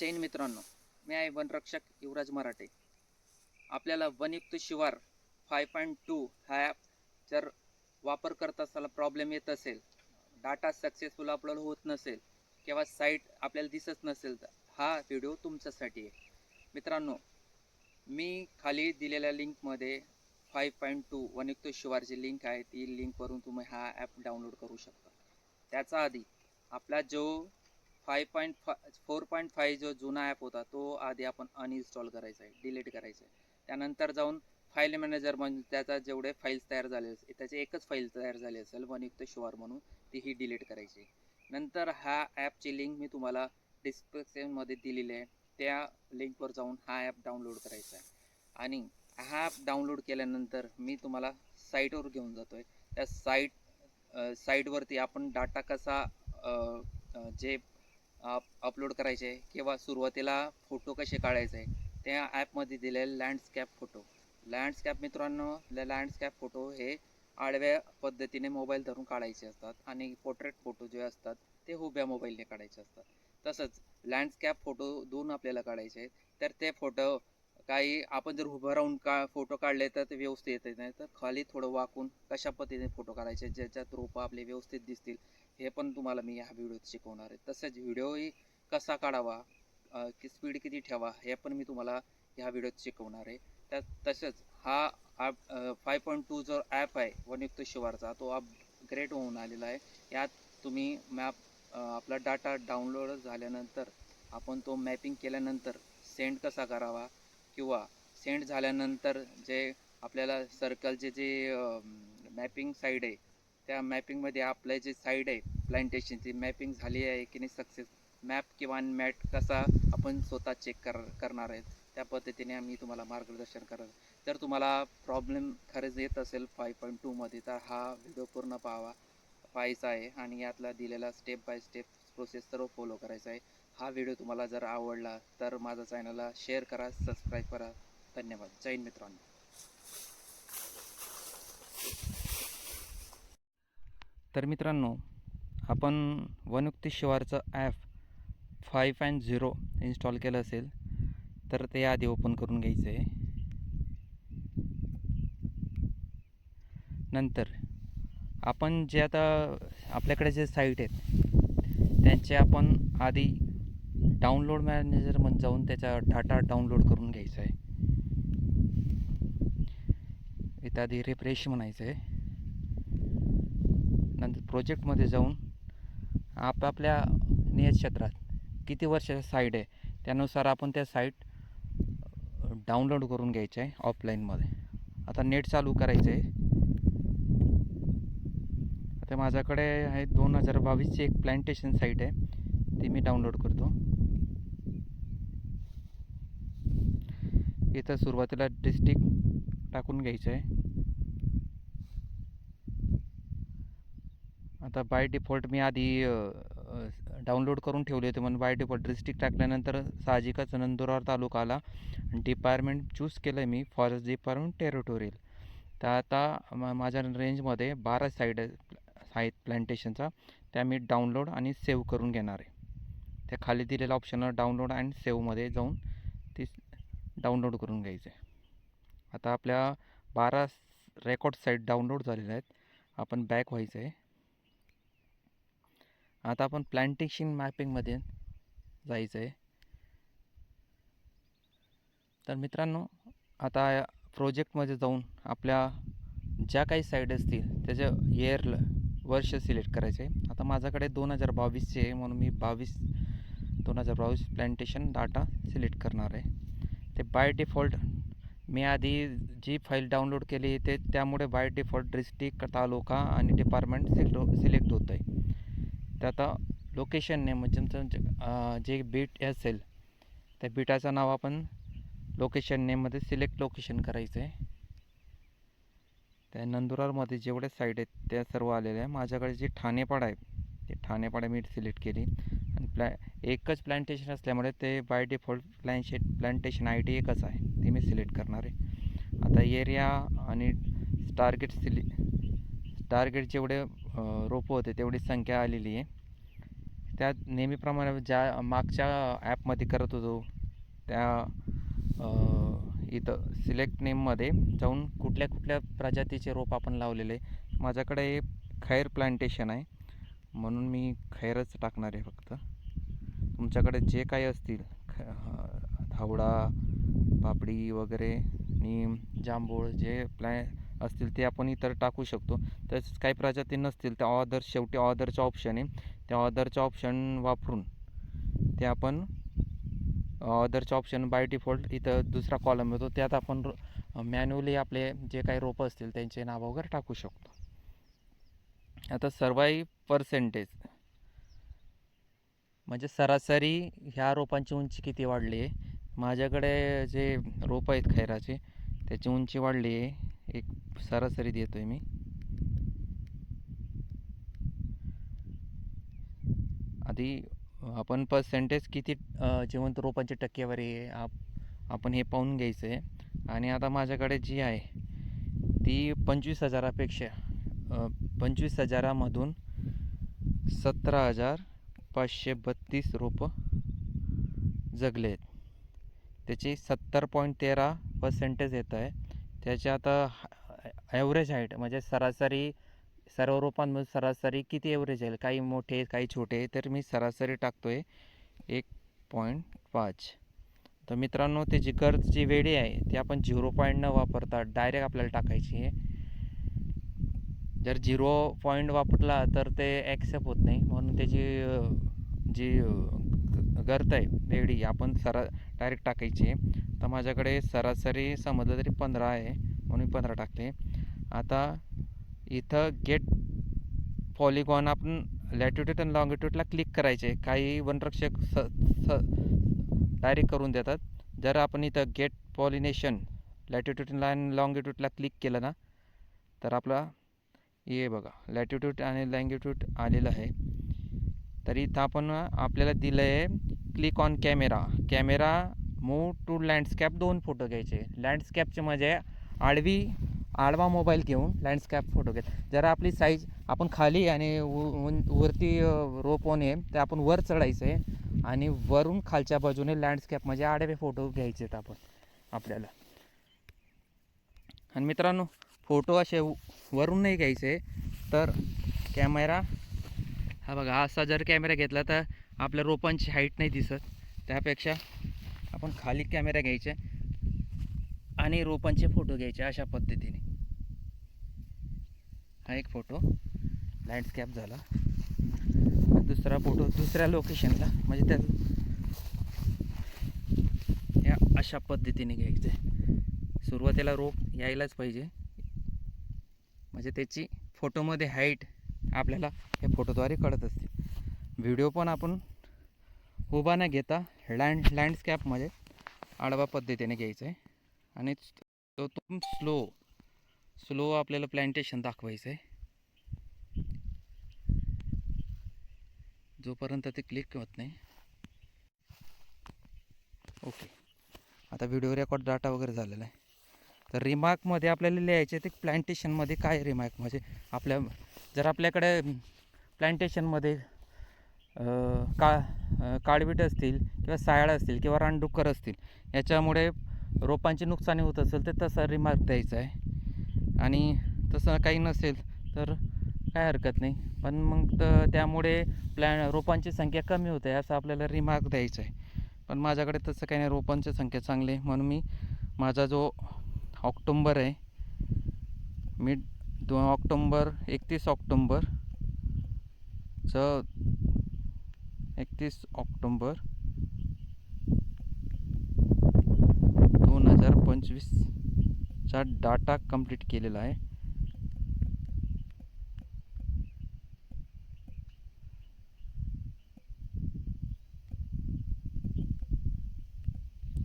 जैन मित्रांनो. मी आहे वनरक्षक युवराज मराठे. आपल्याला Vanyukt Shivar five point two हा ॲप जर वापर करत असताना प्रॉब्लेम येत असेल डाटा सक्सेसफुल अपलोड होत नसेल किंवा साईट आपल्याला दिसत नसेल तर हा व्हिडिओ तुमच्यासाठी आहे. मित्रांनो मी खाली दिलेल्या लिंकमध्ये फाय पॉईंट टू वनयुक्त शिवारची लिंक आहे ती लिंकवरून तुम्ही हा ॲप डाउनलोड करू शकता. त्याचा आधी आपला जो फाय पॉईंट फा फोर पॉईंट फाय जो जुना ॲप होता तो आधी आपण अनइन्स्टॉल करायचा आहे डिलीट करायचा आहे. त्यानंतर जाऊन फाईल मॅनेजर म्हणजे त्याचा जेवढे फाईल्स तयार झाले असेल त्याचे एकच फाईल तयार झाली असेल वनयुक्त शुअर म्हणून ती ही डिलीट करायची नंतर हा ॲपची लिंक मी तुम्हाला डिस्क्रिप्शनमध्ये दिलेली आहे. त्या लिंकवर जाऊन हा ॲप डाउनलोड करायचा आहे. आणि हा ॲप डाउनलोड केल्यानंतर मी तुम्हाला साईटवर घेऊन जातो आहे त्या साईट साईटवरती आपण डाटा कसा जे अपलोड करायचे किंवा सुरुवातीला फोटो कसे काढायचे आहे त्या ॲपमध्ये दिलेले लँडस्कॅप फोटो लँडस्कॅप मित्रांनो लँडस्कॅप फोटो हे आडव्या पद्धतीने मोबाईल धरून काढायचे असतात आणि पोर्ट्रेट फोटो जे असतात ते उभ्या मोबाईलने काढायचे असतात. तसंच लँडस्कॅप फोटो दोन आपल्याला काढायचे आहेत. तर ते फोटो काही आपण जर उभं राहून का फोटो काढले तर ते व्यवस्थित येत नाही. तर खाली थोडं वाकून कशा पद्धतीने फोटो काढायचे ज्याच्यात रोपं आपले व्यवस्थित दिसतील हे पण तुम्हाला मी ह्या व्हिडिओत शिकवणार आहे. तसेच व्हिडिओही कसा काढावा की स्पीड किती ठेवा हे पण मी तुम्हाला ह्या व्हिडिओत शिकवणार आहे. त्यात तसेच हा ॲप फाय पॉईंट टू जो ॲप आहे वनयुक्त शिवारचा तो अपग्रेड होऊन आलेला आहे. यात तुम्ही मॅप आपला डाटा डाउनलोड झाल्यानंतर आपण तो मॅपिंग केल्यानंतर सेंड कसा करावा किंवा सेंड झाल्यानंतर जे आपल्याला सर्कलचे जे मॅपिंग साईड आहे त्या मॅपिंगमध्ये आपलं जे साईड आहे प्लांटेशनची मॅपिंग झाली आहे की नाही सक्सेस मॅप किंवा मॅट कसा आपण स्वतः चेक कर करणार आहेत? त्या पद्धतीने आम्ही तुम्हाला मार्गदर्शन करत. जर तुम्हाला प्रॉब्लेम खरंच येत असेल फाय पॉईंट टूमध्ये तर हा व्हिडिओ पूर्ण पाहावा पाहायचा आहे आणि यातला दिलेला स्टेप बाय स्टेप प्रोसेस सर्व फॉलो करायचा आहे. हा व्हिडिओ तुम्हाला जर आवडला तर माझ्या चॅनलला शेअर करा सबस्क्राईब करा. धन्यवाद. जैन मित्रांनो. तर मित्रांनो आपण Vanyukti शिवारचं app five point zero install केलं असेल तर ते आधी ओपन करून घ्यायचं आहे नंतर आपण जे आता आपल्याकडे जे साईट आहेत त्यांचे आपण आधी डाउनलोड मॅनेजरमध्ये जाऊन त्याचा डाटा डाउनलोड करून घ्यायचा आहे इथं आधी रिफ्रेश म्हणायचं आहे नंतर प्रोजेक्टमध्ये जाऊन आपापल्या नियत क्षेत्रात किती वर्षाचा साईट आहे त्यानुसार आपण त्या साईट डाउनलोड करून घ्यायचं आहे ऑफलाईनमध्ये आता नेट चालू करायचं आहे आता माझ्याकडे आहे दोन हजार बावीसची एक प्लॅन्टेशन साईट आहे ती मी डाउनलोड करतो. इथं सुरुवातीला डिस्ट्रिक्ट टाकून घ्यायचं आहे आता बाय डिफॉल्ट मी आधी डाउनलोड करून ठेवले होते म्हणून बाय डिफॉल्ट डिस्ट्रिक्ट टाकल्यानंतर साहजिकच नंदुरबार तालुका आला. डिपार्टमेंट चूज केलं आहे मी फॉरेस्ट डिपार्टमेंट टेरिटोरियल तर आता माझ्या रेंजमध्ये बारा साईड आहेत प्लॅन्टेशनचा त्या मी डाउनलोड आणि सेव्ह करून घेणार आहे. त्या खाली दिलेल्या ऑप्शनवर डाउनलोड अँड सेव्हमध्ये जाऊन ती डाउनलोड करून घ्यायचं. आहे आता आपल्या बारा रेकॉर्ड साईट डाउनलोड झालेल्या आहेत. आपण बॅक व्हायचं आहे आता आपण प्लॅन्टेशन मॅपिंगमध्ये जायचं आहे तर मित्रांनो आता प्रोजेक्टमध्ये जाऊन आपल्या ज्या काही साईड असतील त्याचं इयर वर्ष सिलेक्ट करायचं आहे आता माझ्याकडे दोन हजार बावीसचे आहे म्हणून मी बावीस दोन हजार बावीस प्लांटेशन डाटा सिलेक्ट करणार आहे. ते बाय डिफॉल्ट मी आधी जी फाईल डाउनलोड केली ते त्यामुळे बाय डिफॉल्ट डिस्ट्रिक्ट तालुका आणि डिपार्टमेंट सिलेक्ट सिलेक्ट होतं आहे तर आता लोकेशन नेम म्हणजे तुमचं म्हणजे, जे बीट असेल त्या बीटाचं नाव आपण लोकेशन नेममध्ये सिलेक्ट लोकेशन करायचं आहे त्या नंदुरारमध्ये जेवढे साईड आहेत त्या सर्व आलेल्या आहे माझ्याकडे जे ठाणेपाडा आहे ते ठाणेपाडा मी सिलेक्ट केली. आणि प्लॅ एकच प्लॅन्टेशन असल्यामुळे ते बाय डिफॉल्ट प्लॅनशेट प्लॅन्टेशन आय डी एकच आहे ते मी सिलेक्ट करणार आहे. आता एरिया आणि टार्गेट सिले टार्गेट जेवढे रोपं होते तेवढी संख्या आलेली आहे. त्या नेहमीप्रमाणे ज्या मागच्या ॲपमध्ये करत होतो त्या इथं सिलेक्ट नेममध्ये जाऊन कुठल्या कुठल्या प्रजातीचे रोप आपण लावलेले माझ्याकडे हे खैर प्लांटेशन आहे म्हणून मी खैरच टाकणार आहे फक्त. तुमच्याकडे जे काही असतील ख धावडा पापडी वगैरे नीम जांभूळ जे प्लॅ असतील ते आपण इतर टाकू शकतो. तसेच काही प्रजाती नसतील त्या ऑदर शेवटी ऑदरचा ऑप्शन आहे. त्या ऑदरचा ऑप्शन वापरून ते आपण ऑदरचा ऑप्शन बाय डिफॉल्ट इथं दुसरा कॉलम येतो. त्यात आपण मॅन्युअली आपले जे काही रोपं असतील त्यांचे नाव वगैरे टाकू शकतो. आता सर्वाई पर्सेंटेज म्हणजे सरासरी ह्या रोपांची उंची किती वाढली आहे? माझ्याकडे जे रोपं आहेत खैराचे त्याची उंची वाढली आहे एक सरासरी देतो आहे मी. आधी आपण पर्सेंटेज किती जिवंत रोपांची टक्केवारी आहे आप आपण हे पाहून घ्यायचं आहे आणि आता माझ्याकडे जी आहे ती पंचवीस हजारापेक्षा पंचवीस हजारामधून सतरा हजार पाचशे बत्तीस रोपं जगले आहेत त्याची सत्तर पॉईंट तेरा पर्सेंटेज येत आहे. त्याची आता ॲव्हरेज हाईट म्हणजे सरासरी सर्व रोपांमध्ये सरासरी किती ॲव्हरेज आहे? काही मोठे काही छोटे तर मी सरासरी टाकतो आहे एक पॉईंट पाच. तर मित्रांनो ते जी कर्ज जी वेळी आहे ती आपण झिरो पॉईंट न वापरता डायरेक्ट आपल्याला टाकायची आहे. जर झिरो पॉईंट वापरला तर ते ॲक्सेप्ट होत नाही. म्हणून त्याची जी गर्त आहे वेळी आपण सरा डायरेक्ट टाकायची तर माझ्याकडे सरासरी समजलं तरी पंधरा आहे म्हणून मी पंधरा टाकते. आता इथं गेट पॉलिगॉन आपण लॅटिट्यूड आणि लॉंगिट्यूडला क्लिक करायचे. काही वनरक्षक स स डायरेक्ट करून देतात. जर आपण इथं गेट पॉलिनेशन लॅटिट्यूडला आणि लॉंगिट्यूडला क्लिक केलं ना तर आपला हे बघा लॅटिट्यूड आणि लँगिट्यूड आलेलं आहे. तर इथं आपण आपल्याला दिलं आहे click on camera camera move to landscape दोन फोटो घ्यायचे. लँडस्कॅपचे म्हणजे आडवी आडवा मोबाईल घेऊन लँडस्कॅप फोटो घेत जरा आपली साईज आपण खाली आणि उ- वरती रोप ऑन आहे ते आपण वर चढायचं आहे आणि वरून खालच्या बाजूने लँडस्कॅप म्हणजे आडवे फोटो घ्यायचे आहेत आपण आपल्याला. आणि मित्रांनो फोटो असे वरून नाही घ्यायचे तर कॅमेरा हा बघा हा असा जर कॅमेरा घेतला तर आपल्या रोपांची हाईट नाही दिसत. त्यापेक्षा आपण खाली कॅमेरा घ्यायचा आणि रोपांचे फोटो घ्यायचे अशा पद्धतीने. हा एक फोटो लँडस्कॅप झाला. दुसरा फोटो दुसऱ्या लोकेशनला म्हणजे त्या या अशा पद्धतीने घ्यायचं. आहे सुरुवातीला रोप यायलाच पाहिजे. म्हणजे त्याची फोटोमध्ये हाईट आपल्याला या फोटोद्वारे कळत असते. व्हिडिओ पण आपण उभा न घेता लँड लँडस्कॅपमध्ये आडवा पद्धतीने घ्यायचं आहे. आणि तो तो स्लो स्लो आपल्याला प्लॅन्टेशन दाखवायचं आहे जोपर्यंत ते क्लिक होत नाही. ओके आता व्हिडिओ रेकॉर्ड डाटा वगैरे झालेला आहे. तर रिमार्कमध्ये आपल्याला लिहायचे ते प्लांटेशनमध्ये काय रिमार्क म्हणजे? आपल्या जर आपल्याकडे प्लांटेशनमध्ये का काळवीट असतील किंवा सायाळ असतील किंवा रानडुक्कर असतील याच्यामुळे रोपांची नुकसानी होत असेल तर तसा रिमार्क द्यायचा आहे. आणि तसं काही नसेल तर काय हरकत नाही. पण मग तर त्यामुळे प्लॅ रोपांची संख्या कमी होते असं आपल्याला रिमार्क द्यायचं आहे. पण माझ्याकडे तसं काही नाही. रोपांची संख्या चांगली आहे. म्हणून मी माझा जो ऑक्टोंबर आहे. मी दो ऑक्टोंबर एकतीस ऑक्टोंबर. च एकतीस ऑक्टोंबर दोन हजार पंचवीसचा डाटा कंप्लीट केलेला आहे.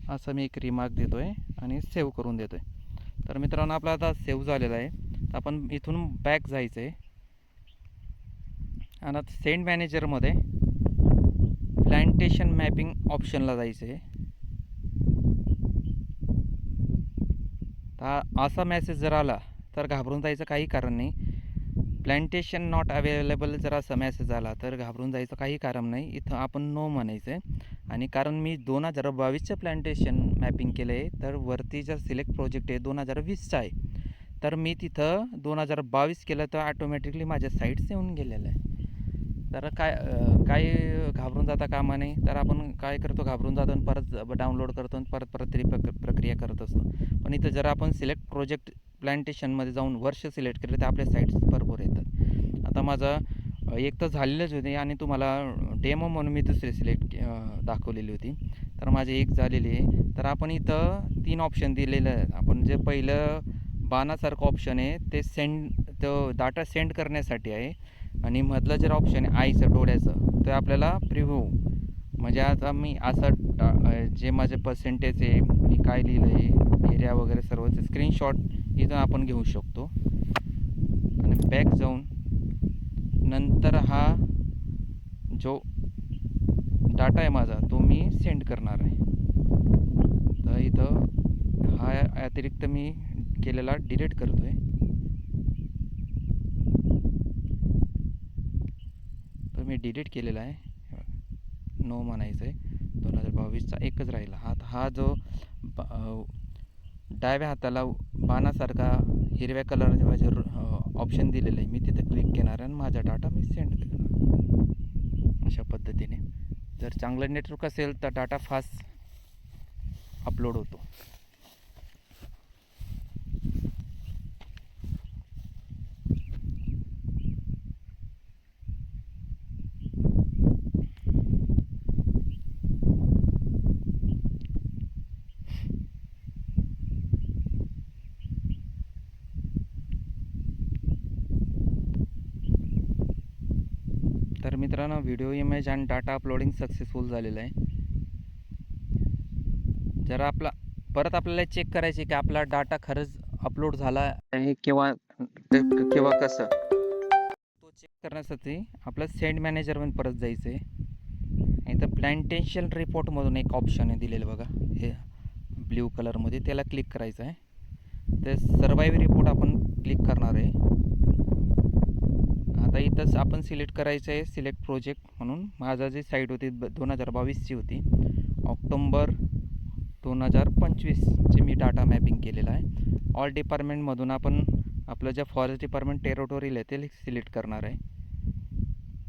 असं मी एक रिमार्क देतो आहे आणि सेव्ह करून देतो आहे तर मित्रांनो आपला आता सेव्ह झालेला आहे. तर आपण इथून बॅक जायचं आहे. आणि आता सेंट मॅनेजरमध्ये प्लॅन्टेशन मॅपिंग ऑप्शनला जायचं आहे. तर असा मेसेज जर आला तर घाबरून जायचं काही कारण नाही. प्लॅन्टेशन नॉट अवेलेबल जर असा मेसेज आला तर घाबरून जायचं काही कारण नाही. इथं आपण नो म्हणायचं आहे आणि कारण मी दोन हजार बावीसचं प्लांटेशन मॅपिंग केलं आहे तर वरती जर सिलेक्ट प्रोजेक्ट आहे दोन हजार वीसचा आहे. तर मी तिथं दोन हजार बावीस केलं तर ऑटोमॅटिकली माझ्या साईट्स येऊन गेलेलं आहे तर काय काय घाबरून जाता कामा नाही तर आपण काय करतो घाबरून जातो आणि परत डाउनलोड करतो आणि परत परत तरी प्रक्रिया करत असतो. पण इथं जर आपण सिलेक्ट प्रोजेक्ट प्लॅन्टेशनमध्ये जाऊन वर्ष सिलेक्ट केले तर आपल्या साईट्स भरपूर येतात. आता माझा एक तर झालेलंच होते आणि तुम्हाला डेमो म्हणून मी दुसरी सिलेक्ट दाखवलेली होती. तर माझी एक झालेली आहे. तर आपण इथं तीन ऑप्शन दिलेलं आहे. आपण जे पहिलं बाणासारखं ऑप्शन आहे ते सेंड तो डाटा सेंड करण्यासाठी आहे. आणि मधलं जर ऑप्शन आहे आईचं डोळ्याचं ते आपल्याला प्रिव्ह्यू म्हणजे आता मी असं जे माझे पर्सेंटेज आहे मी काय लिहिलं आहे एरिया वगैरे सर्वचे स्क्रीनशॉट इथून आपण घेऊ शकतो. आणि बॅक जाऊन नंतर हा जो डाटा आहे माझा तो मी सेंड करणार आहे. तर इथं हा अतिरिक्त मी केलेला डिलीट करतो आहे तो मी डिलीट केलेला आहे. नो म्हणायचं आहे दोन हजार बावीसचा एकच राहिला. हा हा जो डाव्या हाताला बाणासारखा हिरव्या कलर जेव्हा जर ऑप्शन दिलेलं आहे. मी तिथं क्लिक घेणार आणि माझा डाटा मी सेंड करणार. अशा पद्धतीने. जर चांगलं नेटवर्क असेल तर डाटा फास्ट अपलोड होतो तर मित्रांनो व्हिडिओ इमेज आणि डाटा अपलोडिंग सक्सेसफुल झालेलं आहे. जरा आपला परत आपल्याला चेक करायचे की आपला डाटा खरंच अपलोड झाला आहे किंवा किंवा कसं? तो चेक करण्यासाठी आपलं सेंड मॅनेजरमध्ये परत जायचं आहे. इथं प्लॅन्टेन्शियल रिपोर्टमधून एक ऑप्शन आहे दिलेलं बघा. हे ब्ल्यू कलरमध्ये त्याला क्लिक करायचं आहे. ते सर्वाईव्ह रिपोर्ट आपण क्लिक करणार आहे. आता इथंच आपण सिलेक्ट करायचं आहे सिलेक्ट प्रोजेक्ट म्हणून. माझा जी साईट होती दोन हजार बावीसची होती. ऑक्टोंबर दोन हजार पंचवीसची मी डाटा मॅपिंग केलेला आहे. ऑल डिपार्टमेंटमधून आपण आपलं ज्या फॉरेस्ट डिपार्टमेंट टेरोटोरील आहे ते सिलेक्ट करणार आहे.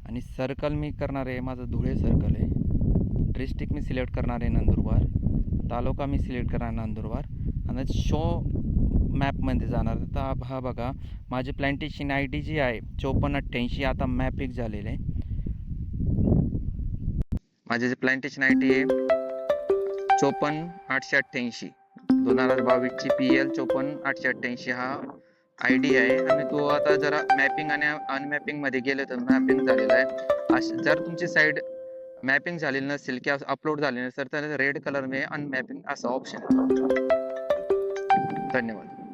आणि सर्कल मी करणार आहे माझं धुळे सर्कल आहे. डिस्ट्रिक्ट मी सिलेक्ट करणार आहे नंदुरबार. तालुका मी सिलेक्ट करणार नंदुरबार. आणि शो मॅपमध्ये जाणार तर हा- बघा माझी प्लॅन्टेशन आय डी जी आहे चोपन्न अठ्ठ्याऐंशी आता मॅपिक झालेलं आहे. माझे जे प्लॅन्टेशन आय डी आहे चोपन्न आठशे अठ्ठ्याऐंशी. दोन हजार बावीसची पी एल चोपन्न आठशे अठ्ठ्याऐंशी हा आय डी आहे. आणि तो आता जरा मॅपिंग आणि अनमॅपिंगमध्ये गेले तर मॅपिंग झालेला आहे. जर तुमची साईड मॅपिंग झालेली नसेल किंवा अपलोड झाले नसेल तर रेड कलरमध्ये अनमॅपिंग असा ऑप्शन धन्यवाद.